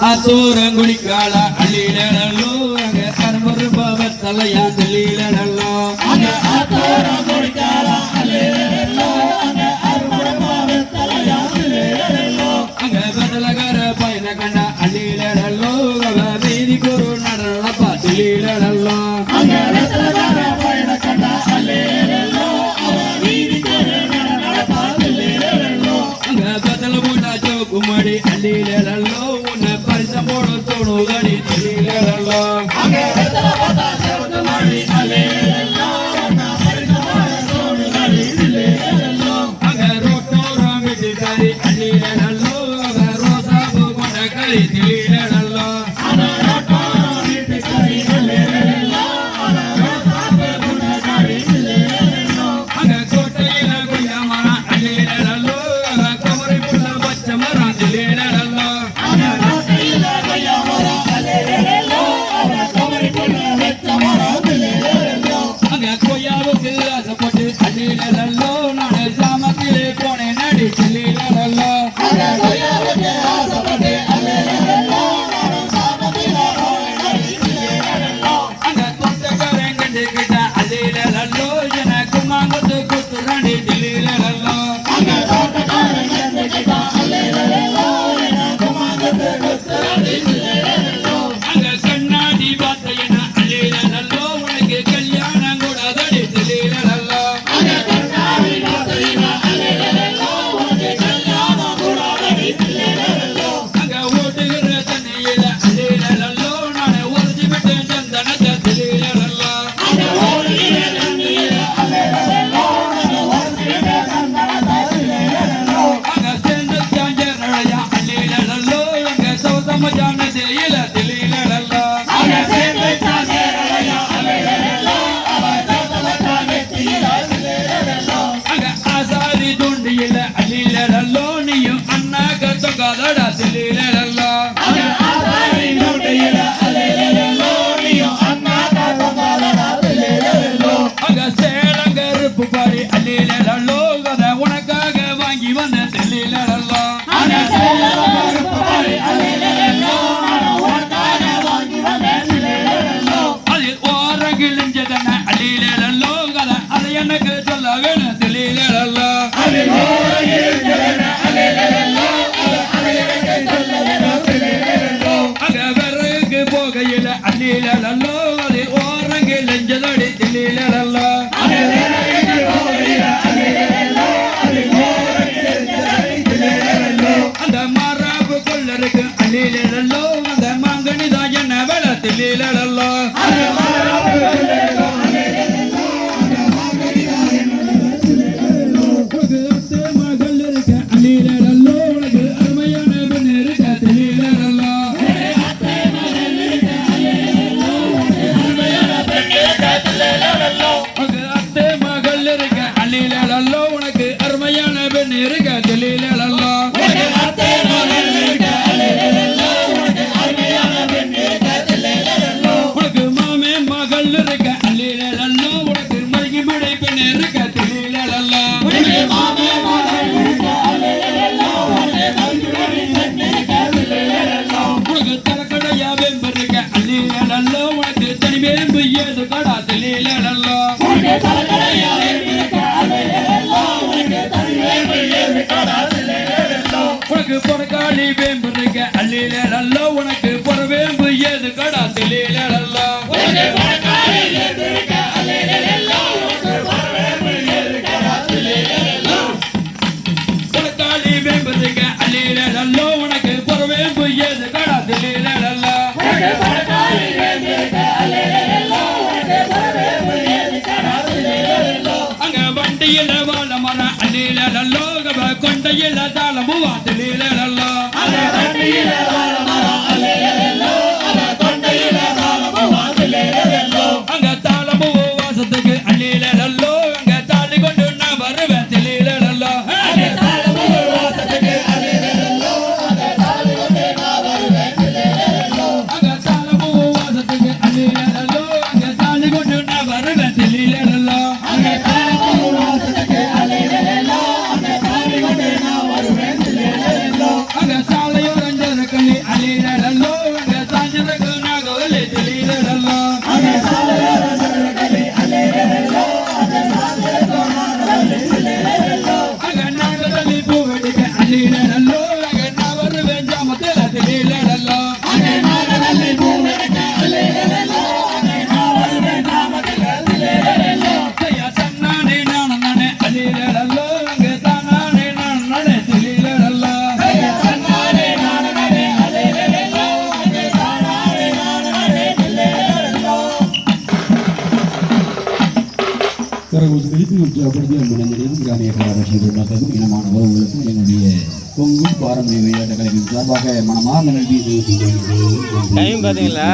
அசூரங்குடிக்கால அள்ளிடலோங்க கரும்பு பாவத்தலையா தெளியிலடலோ அங்க அசூரங்குடிக்கால ಹುಡುಗಡಿ ತಿಳಿಯಲ್ಲ ಅಗರೋಟೋ ರಾಮಿದ್ದಾರೆ ಅಲ್ಲಿರಲ್ಲ ಅಗರೋಸಾಗು ಮನಗಳಿದೆ மாமிக்கத்தில் உற்சாகப்படுத்தி அன்புடன் கிராமிய கலாரசிகர்கள் மக்களுக்கும் இனமான உறவுகளுக்கும் என்னுடைய கொங்கு பாரம்பரிய விளையாட்டு கலைஞர் சார்பாக மனமார்ந்த நன்றி டைம் பார்த்தீங்களா?